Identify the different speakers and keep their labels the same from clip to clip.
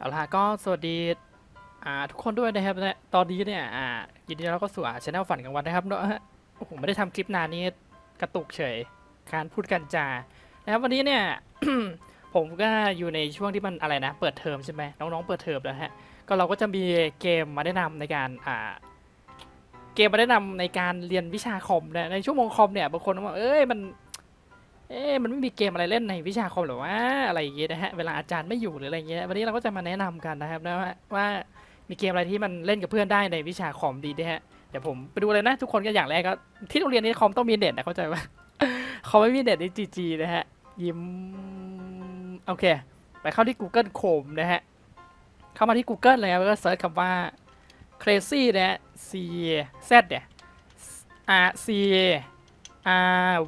Speaker 1: เอาล่ะก็สวัสดีทุกคนด้วยนะครับและตอนนี้เนี่ยยินดีต้อนรับเข้าสู่ช anel ฝันกลางวันนะครับเนอะฮะโอ้โหไม่ได้ทำคลิปนานนี้กระตุกเฉยการพูดกันจานะครับวันนี้เนี่ยผมก็อยู่ในช่วงที่มันอะไรนะ เปิดเทอมใช่ไหมน้องๆเปิดเทอมแล้วฮะก็เราก็จะมีเกมมาแนะนำในการอ่าเกมมาแนะนำในการเรียนวิชาคอมนะในชั่วโมงคอมเนี่ยบางคนบอกเอ้ยมัน เอ๊ะมันไม่มีเกมอะไรเล่นในวิชาคอมหรอวะอะไรอย่างเงี้ยนะฮะเวลาอาจารย์ไม่อยู่หรืออะไรเงี้ยวันนี้เราก็จะมาแนะนำกันนะครับนะว่าว่ามีเกมอะไรที่มันเล่นกับเพื่อนได้ในวิชาคอมดีนะฮะเดี๋ยวผมไปดูเลยนะทุกคนก็อย่างแรกก็ที่โรงเรียนนี้คอมต้องมีเน็ตนะเข้าใจว่าเขาไม่มีเน็ตในจีจีนะฮะยิ้มโอเค ไปเข้าที่ Google Chrome นะฮะเข้ามาที่ Google เลยครับแล้วก็เซิร์ชคำว่า crazy นะฮะ c z เนี่ย r c r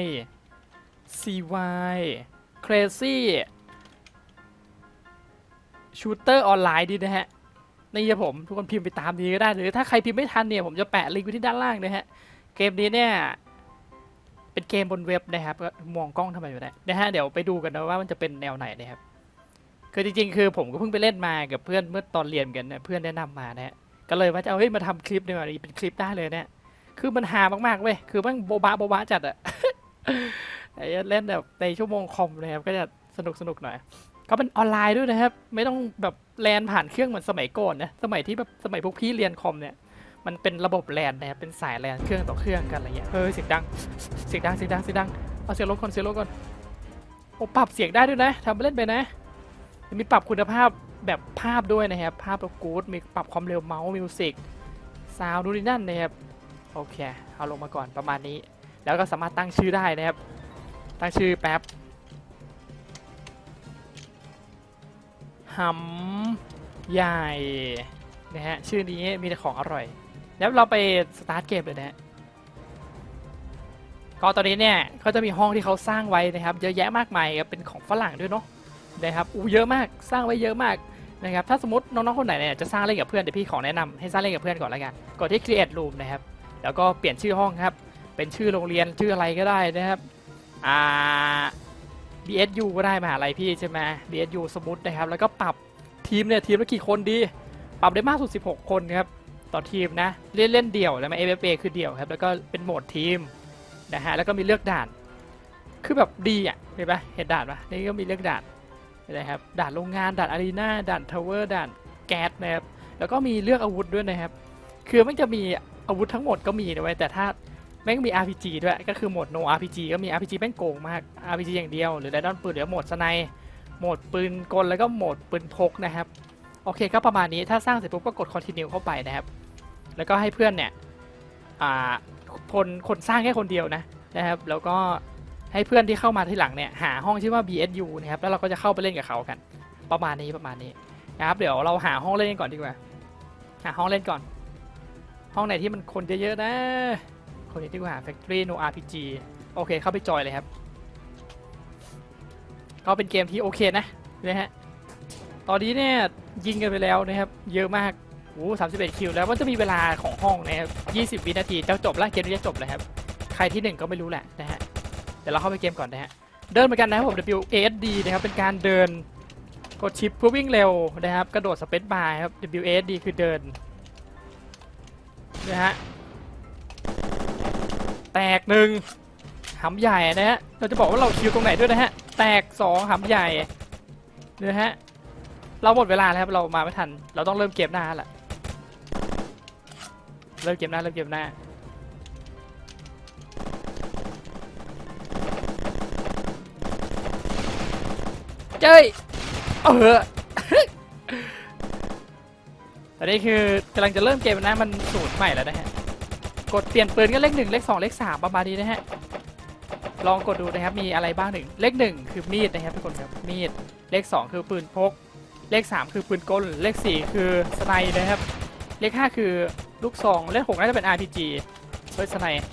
Speaker 1: y CY Crazy Shooter ออนไลน์ดีนะฮะ นี่ครับผมทุกคนพิมพ์ไปตามนี้ก็ได้ หรือถ้าใครพิมพ์ไม่ทันเนี่ย ผมจะแปะลิงก์ไว้ที่ด้านล่างนะฮะ เกมนี้เนี่ย เป็นเกมบนเว็บนะครับก็มองกล้องทำไมอยู่ได้นะฮะ เดี๋ยวไปดูกันนะว่ามันจะเป็นแนวไหนนะครับคือจริงๆ คือผมก็เพิ่งไปเล่นมากับเพื่อนเมื่อตอนเรียนกันนะเพื่อนแนะนำมานะฮะก็เลยว่าจะเอาเฮ้ยมาทำคลิปดีกว่าเป็นคลิปได้เลยเนี่ยคือมันฮามากๆเว้ยคือมันโบบะโบบะจัดอะ เล่นแบบในชั่วโมงคอมนะครับก็จะสนุกสนุกหน่อยก็เป็นออนไลน์ด้วยนะครับ ไม่ต้องแบบแลนผ่านเครื่องเหมือนสมัยก่อนนะสมัยที่แบบสมัยพวกพี่เรียนคอมเนี่ยมันเป็นระบบแลนนะครับเป็นสายแลนเครื่องต่อเครื่องกันอะไรเงี้ยเฮ้ยเสียงดังเสียงดังเสียงดังเสียงดังเอาเสียงลดก่อนเสียงลดก่อนโอ้ปรับเสียงได้ด้วยนะทำไปเล่นไปนะมีปรับคุณภาพแบบภาพด้วยนะครับ ภาพแบบกู๊ดมีปรับความเร็วเมาส์มิวสิกซาวด์ดูนนนั่นนะครับโอเคเอาลงมาก่อนประมาณนี้ แล้วก็สามารถตั้งชื่อได้นะครับ ตั้งชื่อแป๊บหำใหญ่นะฮะ ชื่อนี้มีแต่ของอร่อย แล้วเราไปสตาร์ทเกมเลยนะฮะก็ตอนนี้เนี่ยก็จะมีห้องที่เขาสร้างไว้นะครับ เยอะแยะมากมายเป็นของฝรั่งด้วยเนาะนะครับอู้เยอะมากสร้างไว้เยอะมากนะครับถ้าสมมติน้องๆคนไหนเนี่ยจะสร้างเล่นกับเพื่อนเดี๋ยวพี่ขอแนะนำให้สร้างเล่นกับเพื่อนก่อนละกันกดที่ create room นะครับแล้วก็เปลี่ยนชื่อห้องครับเป็นชื่อโรงเรียนชื่ออะไรก็ได้นะครับ อ่า BSU ก็ได้มหาลัยพี่ใช่ไหม BSU สมุดนะครับ แล้วก็ปรับทีมเนี่ยทีมละกี่คนดี ปรับได้มากสุด 16 คนครับ ต่อทีมนะ เล่นเล่นเดี่ยวแล้วมา FFA คือเดี่ยวครับ แล้วก็เป็นโหมดทีมนะฮะ แล้วก็มีเลือกด่าน คือแบบดีอะ เห็นปะเห็นด่านปะนี่ก็มีเลือกด่านนะครับ ด่านโรงงาน ด่านอารีนาด่านทาวเวอร์ ด่านแก๊สนะครับ แล้วก็มีเลือกอาวุธด้วยนะครับ คือมันจะมีอาวุธทั้งหมดก็มีนะเว้ยแต่ถ้า แม่งมี RPG ด้วย ก็คือโหมด no RPG ก็มี RPG แม่งโกงมาก RPG อย่างเดียว หรือไดดอนปืนหรือโหมดสไนโหมดปืนกลแล้วก็โหมดปืนพกนะครับ โอเคก็ประมาณนี้ถ้าสร้างเสร็จปุ๊บก็กด continue เข้าไปนะครับ แล้วก็ให้เพื่อนเนี่ยอ่าคนคนสร้างแค่คนเดียวนะนะครับ แล้วก็ให้เพื่อนที่เข้ามาที่หลังเนี่ยหาห้องชื่อว่า BSU นะครับ แล้วเราก็จะเข้าไปเล่นกับเขากัน ประมาณนี้ประมาณนี้นะครับ เดี๋ยวเราหาห้องเล่นกันก่อนดีกว่า หาห้องเล่นก่อน ห้องไหนที่มันคนเยอะๆนะ คนนี้ดีกว่า Factory No RPG โอเค เข้าไปจอยเลยครับ ก็เป็นเกมที่โอเคนะนะฮะ ตอนนี้เนี่ยยิงกันไปแล้วนะครับ เยอะมากโอ้สามสิบเอ็ดคิวแล้วมันจะมีเวลาของห้องนะครับยี่สิบวินาทีจะจบแล้วเกมนี้จะจบแล้วครับ ใครที่หนึ่งก็ไม่รู้แหละนะฮะ เดี๋ยวเราเข้าไปเกมก่อนนะฮะ เดินเหมือนกันนะครับผม WASD นะครับ เป็นการเดินกดชิปเพื่อวิ่งเร็วนะครับ กระโดดสเปซบาร์ครับ WASD คือเดินนะฮะ แตกหนึ่งหำใหญ่นะฮะ เราจะบอกว่าเราคิวตรงไหนด้วยนะฮะ แตกสองหำใหญ่นะฮะ เราหมดเวลาแล้วครับ เรามาไม่ทัน เราต้องเริ่มเกมหน้าแล้วล่ะเริ่มเกมหน้า เริ่มเกมหน้าเจ้ยเออตอนนี้คือกำลังจะเริ่มเกมนะ มันสูตรใหม่แล้วนะฮะ กดเปลี่ยนปืนก็เลขหนึ่งเลขสองเลขสามประมาณนี้นะฮะลองกดดูนะครับมีอะไรบ้างหนึ่งเลขหนึ่งคือมีดนะครับทุกคนครับมีดเลขสองคือปืนพก เลขสามคือปืนกลเลขสี่คือสไนด์นะครับ เลขห้าคือลูกซองเลขหกน่าจะเป็น RPG เฮ้ยสไนด์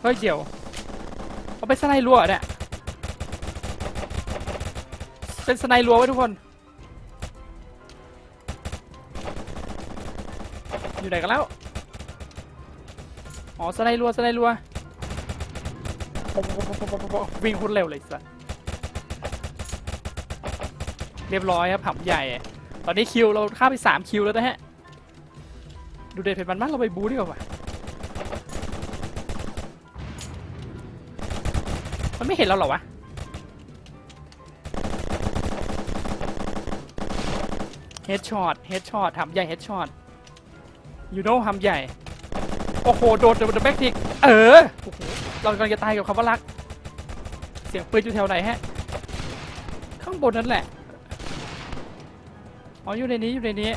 Speaker 1: เฮ้ยเดี๋ยวเอาไปสไนด์รัวเหรอเนี่ยเป็นสไนด์รัวไว้ทุกคน อยู่ไหนกันแล้วอ๋อสไลด์รัวสไลด์รัววิ่งโคุณเร็วเลยสัสเรียบร้อยครับผับใหญ่ ตอนนี้คิวเราข้าไปสามคิวแล้วนะฮะ ดูเด็ดเผ็ดมันมากเราไปบูดีกว่ามันไม่เห็นเราเหรอวะ เฮดช็อต เฮดช็อตหำใหญ่เฮดช็อต ยูโน่หำใหญ่ โอ้โห โดนโดนแบ็กทิก เออ เรากำลังจะตายกับคำว่ารัก เสียงปืนอยู่แถวไหนฮะ ข้างบนนั่นแหละ อ๋อ อยู่ในนี้ อยู่ในนี้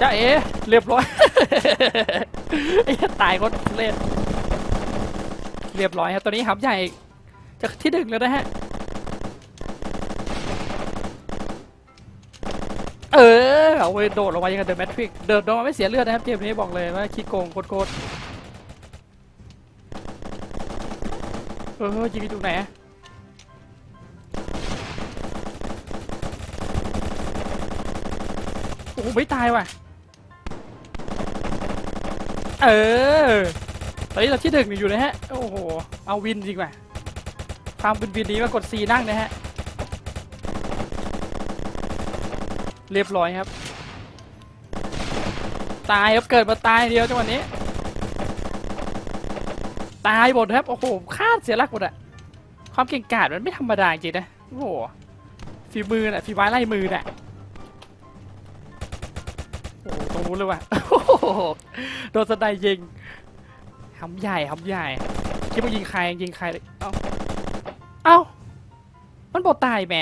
Speaker 1: จ้าเอ๋เรียบร้อยไอ้ตายก็เล่น เรียบร้อยครับตอนนี้หำใหญ่จะที่หนึ่งแล้วนะฮะ เออเอาไปโดดลงมายังกับเดอะแมทริกเดินลงมาไม่เสียเลือดนะครับเกมนี้บอกเลยว่าคิดโกงโคตรๆเออยิงไปตรงไหนโอ้ไม่ตายว่ะ เออ ตอนนี้เราที่หนึ่งอยู่นะฮะ โอ้โห เอาวินจริงว่ะความเป็นวินนี้มากด C นั่งนะฮะ เรียบร้อยครับ ตายครับเกิดมาตายเดียวจังหวะนี้ ตายหมดครับ โอ้โหคาดเสียหลักหมดอะความเก่งกาจมันไม่ธรรมดาจริงนะ โอ้โหฝีมือน่ะฝีไม้ลายมือน่ะโอ้โหตรงนู้นเลยว่ะโอ้โหโดนสไนยิงหำใหญ่หำใหญ่คิดว่ายิงใครยิงใครเอ้าเอ้ามันบอตายแหม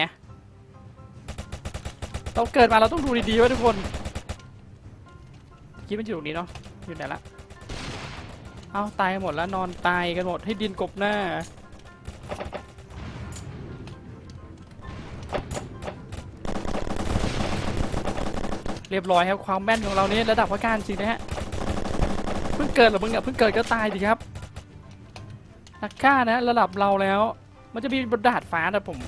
Speaker 1: เราเกิดมาเราต้องดูดีๆไว้ทุกคนคิดมันอยู่ตรงนี้เนาะอยู่ไหนละเอาตายกันหมดแล้วนอนตายกันหมดให้ดินกบหน้าเรียบร้อยครับความแม่นของเราเนี่ระดับพระการจริงนะฮะเพิ่งเกิดหรือมึงอะเพิ่งเกิดก็ตายดิครับนักฆ่านะระดับเราแล้ว มันจะมีบนดาดฟ้านะผม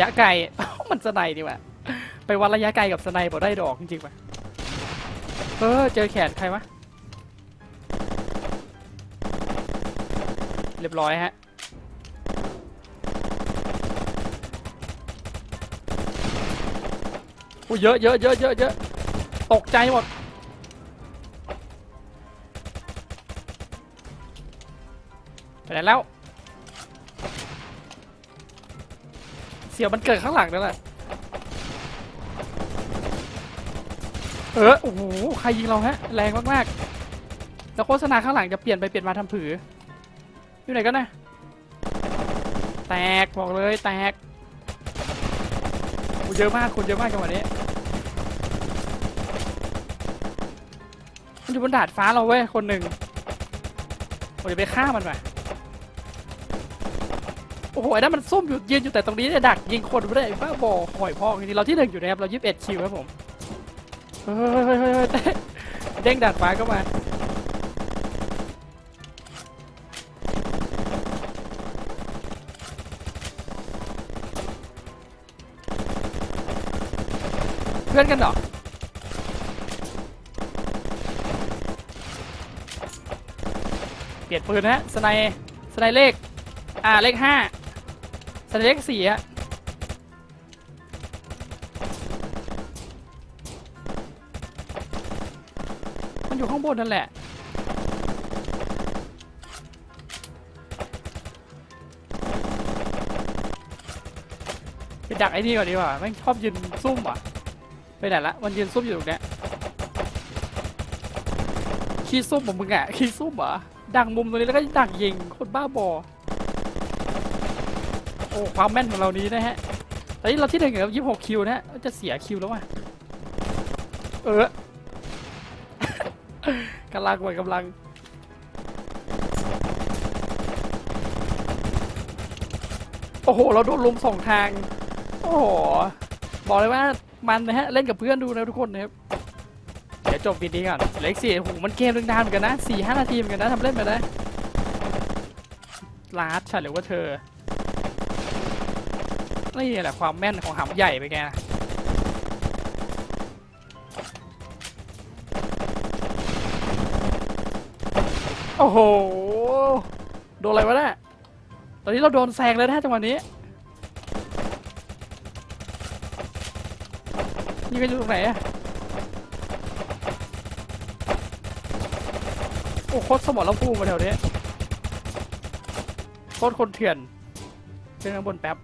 Speaker 1: ยะไกล มันสไนดีว่ะ ไปวัดระยะไกลกับสไนบอได้ดอกจริงๆว่ะเออเจอแขนใครวะ เรียบร้อยฮะ โอ้เยอะเยอะเยอะเยอะเยอะตกใจหมดไปไหนแล้ว สียวมันเกิดข้างหลังนั่นแหละ เออ โอ้โห ใครยิงเราฮะ แรงมากๆ แล้วโฆษณาข้างหลังจะเปลี่ยนไปเปลี่ยนมาทำผือ อยู่ไหนกันนะ แตก บอกเลยแตกโอ้เยอะมากคนเยอะมากจังหวะนี้มันอยู่บนดาดฟ้าเราเว้ย คนหนึ่งโอ้ยไปฆ่ามันว่ะโอ้โหไอ้นั่นมันซุ่มอยู่ยืนอยู่แต่ตรงนี้เนี่ยดักยิงคนไม่ได้บ้าบอหอยพอกจริงๆเราที่หนึ่งอยู่นะครับเรายี่สิบเอ็ดคิวครับผมเฮ้ยเฮ้ยเฮ้ยเด้งดาดฟ้าเข้ามาเพื่อนกันเหรอเปลี่ยนปืนฮะสไนด์สไนด์เลข อ่า เลขห้า สไนด์เลขสี่อะมันอยู่ข้างบนนั่นแหละ ไปดักไอ้นี่ก่อนดีกว่าแม่งชอบยืนซุ่มอะ ไปไหนละ มันยืนซุ่มอยู่ตรงเนี้ยขี้ซุ่มของมึงอะขี้ซุ่มเหรอดักมุมตรงนี้แล้วก็ดักยิงคนบ้าบอ ความแม่นของเรานี้นะฮะตอนนี้เราที่หนึ่งกับยี่สิบหกคิวนะฮะจะเสียคิวแล้วว่ะเออกำลังไว้กำลังโอ้โห เราโดนลุมสองทาง โอ้โห บอกเลยว่ามันนะฮะ เล่นกับเพื่อนดูนะทุกคนนะครับ เดี๋ยวจบวิดีก่อนเหล็กสี่โอ้โหมันเกมเรื่องนานเหมือนกันนะสี่ห้านาทีเหมือนกันนะทำเล่นไปได้ลาดฉันหรือว่าเธอ นี่แหละความแม่นของหำใหญ่ไปแกโอ้โห โดนอะไรวะเนี่ยตอนนี้เราโดนแซงแล้วท้จังหวะนี้นี่กันอยู่ตรงไหนอะโอ้โคตรสมรภูมิมาแถวนี้โคตรคนเถื่อนขึ้นข้างบนแป๊บ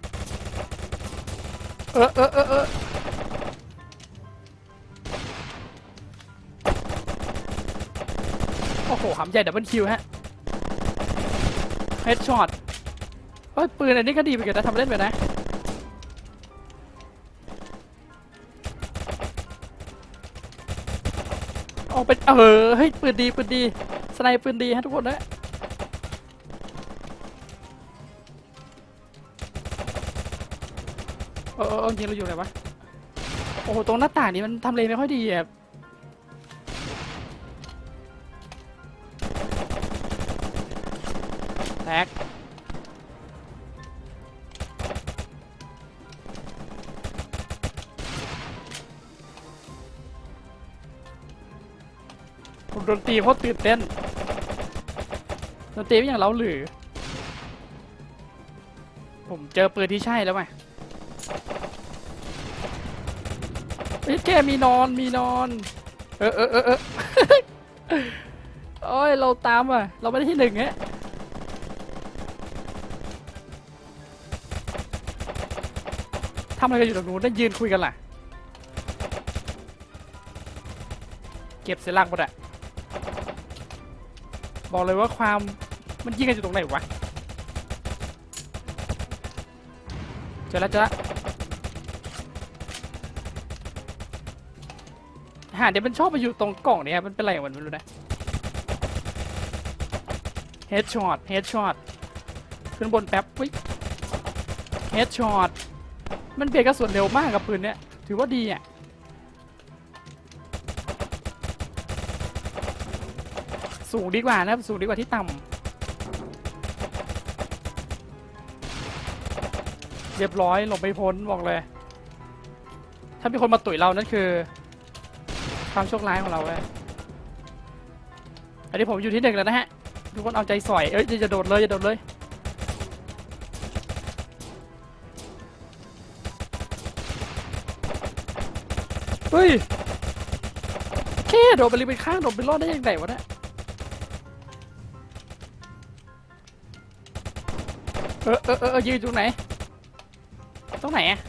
Speaker 1: เออเออเออเออโอ้โหหำใหญ่ดับเบิลคิวฮะเฮดช็อตเฮ้ยปืนอันนี้ก็ดีเหมือนกันนะทำเล่นไปนะออกเป็นเออเฮ้ยปืนดีปืนดีสไนปืนดีฮะทุกคนนะ เออเออเออยิงเราอยู่ไหนวะ โอ้โห ตรงหน้าต่างนี้มันทำเลไม่ค่อยดีอะแตกผมโดนตีโคตรตื่นเต้นโดนตีไม่อย่างเราหรือ ผมเจอปืนที่ใช่แล้วไหม เฮ้ยแกมีนอนมีนอน เออเออเออเออ โอ้ยเราตามอะ เราไม่ได้ที่หนึ่งฮะทำอะไรกันอยู่ตรงนู้นได้ยืนคุยกันล่ะ เก็บเสียหลักหมดอะบอกเลยว่าความมันยิงกันอยู่ตรงไหนวะ เจอแล้วเจอแล้ว หาเดี๋ยวมันชอบมาอยู่ตรงกล่องเนี่ยมันเป็นอะไรของมันไม่รู้นะเฮดช็อตเฮดช็อตขึ้นบนแป๊บวิเฮดช็อตมันเปลี่ยนกระสุนเร็วมากกับปืนเนี้ยถือว่าดีอะสูงดีกว่านะสูงดีกว่าที่ต่ำเรียบร้อยหลบไม่พ้นบอกเลย ถ้ามีคนมาตุ๋ยเรานั่นคือ ความโชคร้ายของเราเว้ยอันนี้ผมอยู่ที่หนึ่งแล้วนะฮะ ทุกคนเอาใจสอย เอ้ยจะโดดเลยอย่าโดดเลยเฮ้ยแค่โดดไปเลยไปข้างโดดไปรอดได้ยังไงวะเนี่ยเออเออเออยืนอยู่ตรงไหน ตรงไหนอะ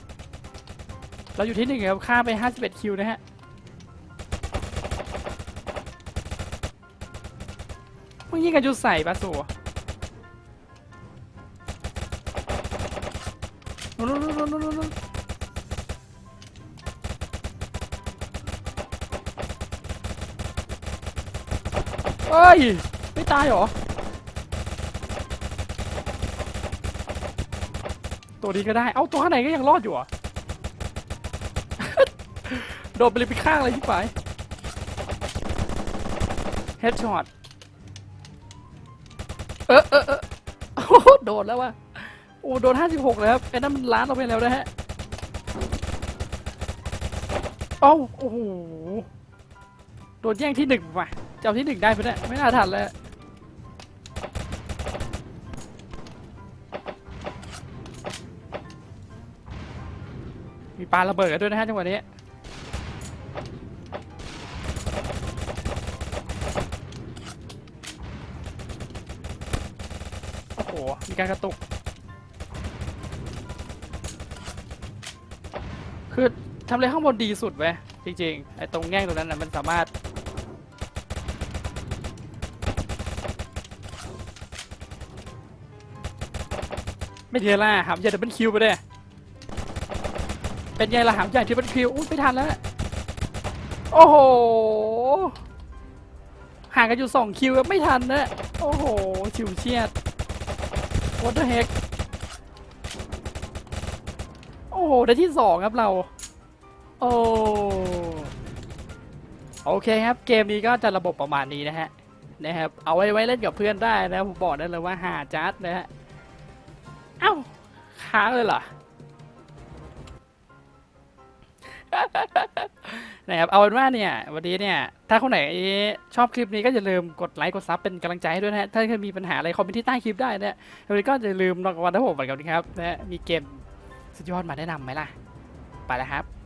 Speaker 1: เราอยู่ที่หนึ่งครับฆ่าไป 51 คิวนะฮะ งยิงกันจุดใส่ปะสัวนู่นนู่นนู่นนู่นนู่นเฮ้ย ไม่ตายหรอ ตัวนี้ก็ได้ เอาตัวข้างในก็ยังรอดอยู่อะโดนไปเลยไปข้างเลยที่ไปเฮดช็อต เออเออเออโอ้โหโดนแล้วว่ะโอ้โดนห้าสิบหกแล้วครับไอ้นั่นมันล้านเราไปแล้วนะฮะเอ้าโอ้โหโดนแย่งที่หนึ่งว่ะจะเอาที่หนึ่งได้ไหมเนี่ยไม่น่าทันแล้วมีปลาระเบิดกันด้วยนะฮะจังหวะนี้ โอ้โห มี การกระตุก คือทำเลข้างบนดีสุดเว้ยจริงๆ ไอ้ตรงแง่งตรงนั้นนะมันสามารถ ไม่เทียล่ะหามใหญ่ดับเบิลคิวไปเลยเป็นไงล่ะหามใหญ่ที่ดับเบิลคิวอุ้ยไม่ทันแล้ว โอ้โห ห่างกันอยู่สองคิวไม่ทันนะ โอ้โห ชิวเชียด What the heck โอ้โห ได้ที่สองครับเรา โอ้โอเคครับ เกมนี้ก็จะระบบประมาณนี้นะฮะ นะครับ เอาไว้ไว้เล่นกับเพื่อนได้นะ ผมบอกได้เลยว่าหาจัดนะฮะ เอ้า ค้างเลยเหรอ นะครับเอาเป็นว่าเนี่ยวันนี้เนี่ยถ้าคนไหนชอบคลิปนี้ก็อย่าลืมกดไลค์กดซับเป็นกำลังใจให้ด้วยนะฮะถ้าเกิดมีปัญหาอะไรคอมเมนต์ที่ใต้คลิปได้นะวันนี้ก็อย่าลืมรอกับวันทั้งหมดเหมือนกันนะครับนะมีเกมสุดยอดมาแนะนำไหมล่ะไปแล้วครับ